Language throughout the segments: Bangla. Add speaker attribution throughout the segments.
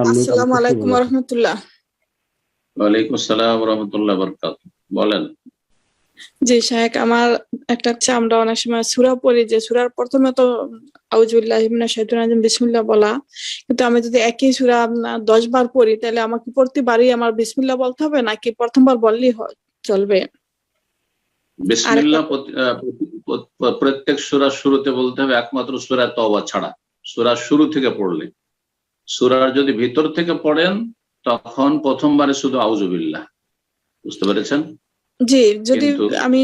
Speaker 1: আসসালামু আলাইকুম রহমতুল্লাহ
Speaker 2: ওয়ালাইকুম আসসালাম রহমতুল্লাহ বরকাত বলেন।
Speaker 1: জি শাহেক আমার একটা হচ্ছে আমরা অনেক সময় সুরা পড়ি যে সুরার প্রথমে তো আউজুবিল্লাহ মিনাশ শাইতানির রাজিম বিসমিল্লাহ বলা। কিন্তু আমি যদি একই সুরা দশ বার পড়ি তাহলে আমাকে প্রতিবারই আমার বিসমিল্লাহ বলতে হবে নাকি প্রথমবার বললেই হয় চলবে?
Speaker 2: বিসমিল্লাহ প্রত্যেক সূরার শুরুতে বলতে হবে একমাত্র সূরা তওবা ছাড়া। সূরার শুরু থেকে পড়লে। সূরার যদি ভিতর থেকে পড়েন তখন প্রথমবারে শুধু আউজুবিল্লাহ বুঝতে পেরেছেন?
Speaker 1: জি যদি আমি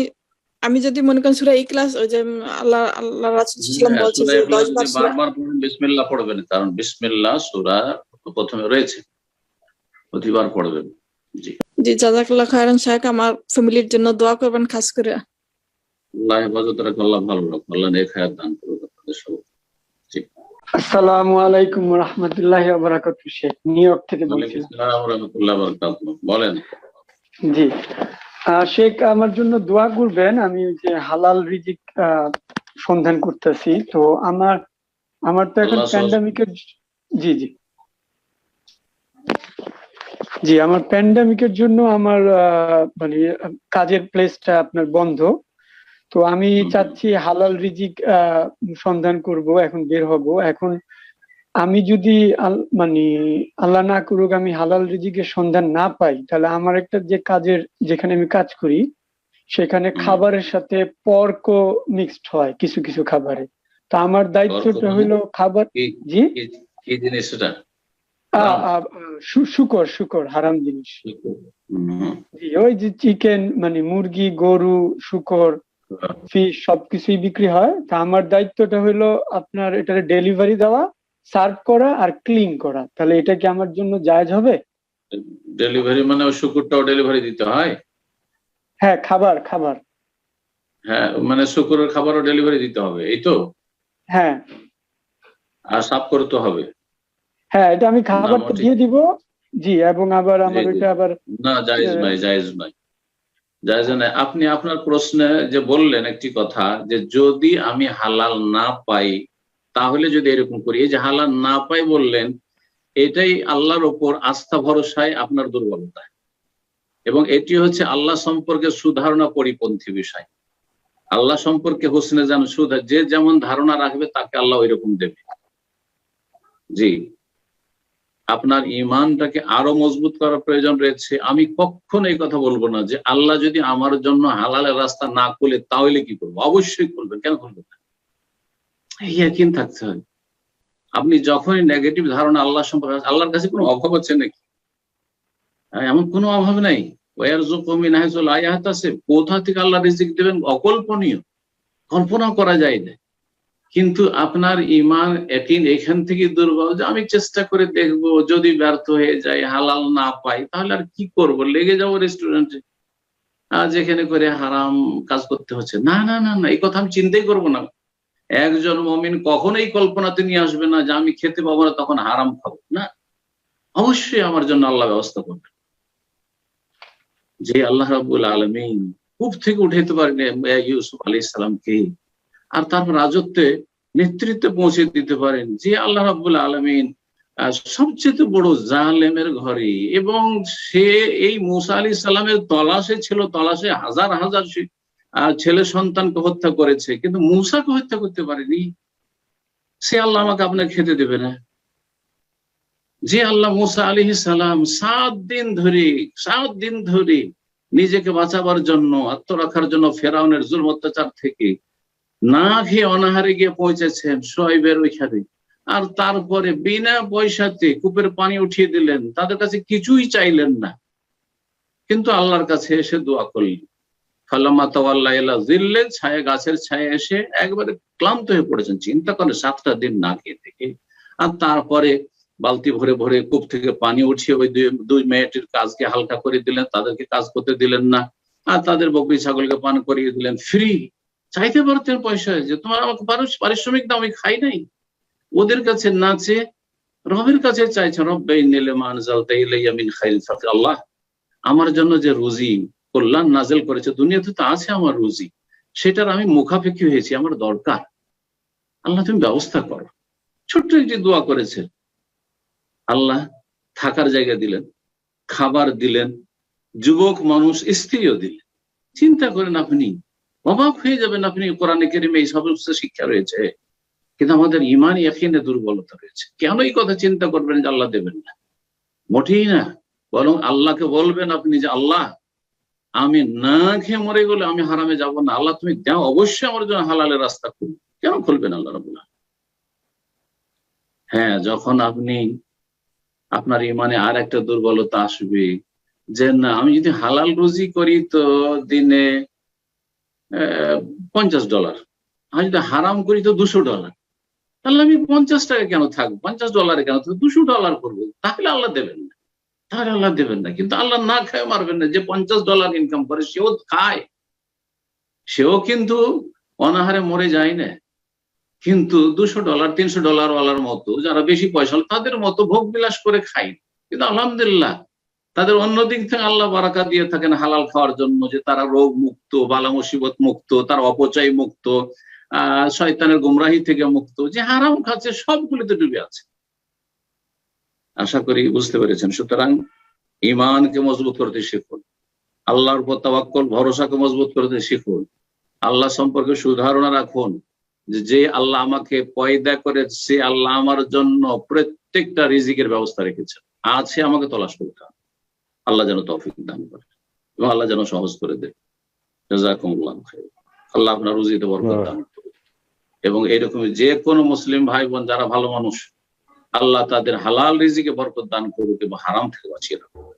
Speaker 1: আমি যদি মনে করেন সুরা ইখলাস ওই যে আল্লাহ আল্লাহ রাসূল সাল্লাল্লাহু
Speaker 2: হ্যাঁ,
Speaker 1: বলছে
Speaker 2: সূরা
Speaker 1: যে
Speaker 2: ইখলাস
Speaker 1: দশ বার
Speaker 2: বারবার পড়েন বিসমিল্লাহ পড়বেন কারণ বিসমিল্লাহ সূরা প্রথমে রয়েছে। প্রতিবার পড়বেন জি।
Speaker 1: জি জাজাকাল্লাহ খায়রান শাহেক আমার ফ্যামিলির জন্য দোয়া করবেন খাস করে।
Speaker 2: আল্লাহ হেফাজত রাখ আল্লাহ ভালো রাখ আল্লাহ নেক হায়াত দান করুক আপনাদের
Speaker 3: আসসালামু আলাইকুম রহমতুল্লাহ বারাকাত শেখ। নিউ ইয়র্ক থেকে
Speaker 2: বলেন।
Speaker 3: জি। শেখ আমার জন্য দোয়া করবেন। আমি যে হালাল রিজিক সন্ধান করতেছি। তো আমার আমার তো এখন প্যান্ডামিকের জি জি জি। আমার প্যান্ডামিকের জন্য আমার মানে কাজের প্লেসটা আপনার বন্ধ। তো আমি চাচ্ছি হালাল রিজিক আহ, সন্ধান করব এখন বের হব। এখন আমি যদি মানে আল্লাহ না করুক আমি হালাল রিজিকের সন্ধান না পাই তাহলে আমার একটা যে কাজের যেখানে আমি কাজ করি সেখানে খাবারের সাথে পর্ক মিক্সড হয় কিছু কিছু খাবারে। তো আমার দায়িত্বটা? হইল খাবার জি?
Speaker 2: কি- জিনিস
Speaker 3: শুকর শুকর হারাম জিনিস। জি ওই যে চিকেন মানে মুরগি গরু শুকর ফিশ সবকিছুই বিক্রি হয়। তা আমার দায়িত্বটা হলো আপনার এটা ডেলিভারি দেওয়া সার্ভ করা আর ক্লিন করা। তাহলে এটা কি আমার জন্য জায়েজ হবে?
Speaker 2: ডেলিভারি মানে ওই শুকুরটাও ডেলিভারি দিতে হয়?
Speaker 3: হ্যাঁ খাবার খাবার।
Speaker 2: হ্যাঁ মানে শুকুরের খাবারও ডেলিভারি দিতে হবে এই তো?
Speaker 3: হ্যাঁ।
Speaker 2: আর সাফ করতে হবে।
Speaker 3: হ্যাঁ এটা আমি
Speaker 2: মোটামুটি।
Speaker 3: দিয়ে দিব। জি এবং আবার আমার
Speaker 2: জি।
Speaker 3: আবার
Speaker 2: না জায়েজ। নাই জায়েজ নাই জায়েজ নাই আপনি আপনার প্রশ্নে যে বললেন একটি কথা যে যদি আমি হালাল না পাই, তাহলে যদি এরকম করি যে হালাল না পাই বললেন, এটাই আল্লাহর ওপর আস্থা ভরসায় আপনার দুর্বলতা। এবং এটি হচ্ছে আল্লাহ সম্পর্কে সুধারণা পরিপন্থী বিষয়। আল্লাহ সম্পর্কে হোসনে জান সুধা, যে যেমন ধারণা রাখবে, তাকে আল্লাহ ওইরকম দেবে। জি। আপনার ইমানটাকে আরও মজবুত করার প্রয়োজন রয়েছে। আমি কখনো এই কথা বলব না যে আল্লাহ যদি আমার জন্য হালালের রাস্তা না খুলে তাহলে কি করব? অবশ্যই খুলবে কেন খুলবে না? এই থাকতে হবে আপনি যখনই নেগেটিভ ধারণা আল্লাহ সম্পর্কে আল্লাহর কাছে কোনো অভাব আছে নাকি? হ্যাঁ, এমন কোনো অভাব নাই। ওয়ার আছে কোথা থেকে আল্লাহ রিজিক দেবেন? অকল্পনীয়। কল্পনা করা যায় না। কিন্তু আপনার ইমান একিন এখান থেকে দুর্বল যে আমি চেষ্টা করে দেখব, যদি ব্যর্থ হয়ে যায়, হালাল না পাই, তাহলে আর কি করব? লেগে যাব রেস্টুরেন্টে এখানে করে হারাম কাজ করতে হচ্ছে। না না না না, এই কথা আমি চিন্তাই করব না। একজন মমিন কখনোই কল্পনাতে নিয়ে আসবে না যে আমি খেতে পাবো না, তখন হারাম খাব, না? অবশ্যই আমার জন্য আল্লাহ ব্যবস্থা করবে যে আল্লাহ রাবুল আলমিন কূপ থেকে উঠাইতে পারেন ইউসুফ আলী ইসলামকে আর তার রাজত্বে নেতৃত্বে পৌঁছে দিতে পারেন। যে আল্লাহ রাবুল আলমিন সবচেয়ে বড় জালেমের ঘরে এবং সে এই মুসা আলী সাল্লামের তলাশে ছিল, তলাশে হাজার হাজার ছেলে সন্তানকে হত্যা করেছে, কিন্তু মুসাকে হত্যা করতে পারেনি। সে আল্লাহ আমাকে আপনাকে খেতে দেবে না। যে আল্লাহ মুসা আলী সালাম সাত দিন ধরে, সাত দিন ধরে নিজেকে বাঁচাবার জন্য, আত্মরক্ষার জন্য ফেরাউনের জুল অত্যাচার থেকে না খেয়ে অনাহারে গিয়ে পৌঁছেছেন সোয়াইবের ওইখানে। আর তারপরে বিনা পয়সাতে কূপের পানি উঠিয়ে দিলেন। তাদের কাছে কিছুই চাইলেন না। কিন্তু আল্লাহর কাছে এসে দোয়া করলেন। গাছের এসে একবারে ক্লান্ত হয়ে পড়েছেন। চিন্তা সাতটা দিন না খেয়ে থেকে আর তারপরে বালতি ভরে ভরে কূপ থেকে পানি উঠিয়ে ওই দুই মেয়েটির কাজকে হালকা করে দিলেন। তাদেরকে কাজ করতে দিলেন না। আর তাদের বকরি ছাগলকে পান করিয়ে দিলেন। ফ্রি চাইতে পারতেন পয়সা যে তোমার আমাকে পারিশ্রমিক দাও, আমি খাই নাই। ওদের কাছে নাচে রবের কাছে চাইছে, রব্বে নিলে আল্লাহ, আমার জন্য যে রুজি কল্যাণ নাজেল করেছে, দুনিয়াতে তো আছে আমার রুজি। সেটার আমি মুখাপেক্ষি হয়েছি, আমার দরকার। আল্লাহ, তুমি ব্যবস্থা করো। ছোট্ট একটি দোয়া করেছে। আল্লাহ, থাকার জায়গা দিলেন, খাবার দিলেন, যুবক মানুষ স্ত্রীও দিলেন। চিন্তা করেন আপনি অবাক হয়ে যাবেন আপনি, কোরআনে কেরিমে এই সমস্ত শিক্ষা রয়েছে। কিন্তু আমাদের ইমানই এখানে দুর্বলতা রয়েছে। কেন এই কথা চিন্তা করবেন যে আল্লাহ দেবেন না? মোটেই না। বরং আল্লাহকে বলবেন আপনি যে, আল্লাহ, আমি না খেয়ে মরে গেলে আমি হারামে যাব না। আল্লাহ, তুমি দাও অবশ্যই আমার জন্য হালালের রাস্তা খুলবে। কেন খুলবেন আল্লাহ রবুল্লাহ হ্যাঁ যখন আপনি, আপনার ইমানে আর একটা দুর্বলতা আসবে যে, না, আমি যদি হালাল রুজি করি তো দিনে পঞ্চাশ ডলার। আমি যদি হারাম করি তো দুশো ডলার। তাহলে আমি পঞ্চাশ টাকা কেন থাকব? পঞ্চাশ ডলারে কেন থাকব? দুশো ডলার করব। তাহলে আল্লাহ দেবেন না। তাহলে আল্লাহ দেবেন না। কিন্তু আল্লাহ না খায় মারবেন না যে পঞ্চাশ ডলার ইনকাম করে, সেও খায়। সেও কিন্তু অনাহারে মরে যায় না। কিন্তু দুশো ডলার, তিনশো ডলার ওয়ালার মতো, যারা বেশি পয়সা তাদের মতো ভোগ বিলাস করে খায়। কিন্তু আলহামদুলিল্লাহ তাদের অন্য দিক থেকে আল্লাহ বারাকা দিয়ে থাকেন হালাল খাওয়ার জন্য, যে তারা রোগ মুক্ত, বালা মুসিবত মুক্ত, তার অপচয় মুক্ত, আহ, শয়তানের গুমরাহি থেকে মুক্ত, যে হারাম খাচ্ছে সবগুলিতে ডুবে আছে। আশা করি বুঝতে পেরেছেন। সুতরাং ইমানকে মজবুত করতে শিখুন, আল্লাহর উপর তাবাক্কল ভরসাকে মজবুত করতে শিখুন, আল্লাহ সম্পর্কে সুধারণা রাখুন যে আল্লাহ আমাকে পয়দা করে সে আল্লাহ আমার জন্য প্রত্যেকটা রিজিকের ব্যবস্থা রেখেছেন আছে আমাকে তলাশ হবে আল্লাহ যেন তৌফিক দান করে এবং আল্লাহ যেন সহজ করে দেয়। জাজাকুমুল্লাহ আল্লাহ আপনার রুজিতে বরকত দান করুন। এবং এরকম যে কোনো মুসলিম ভাই বোন যারা ভালো মানুষ আল্লাহ তাদের হালাল রিজিকে বরকত দান করুক এবং হারাম থেকে বাঁচিয়ে রাখুক।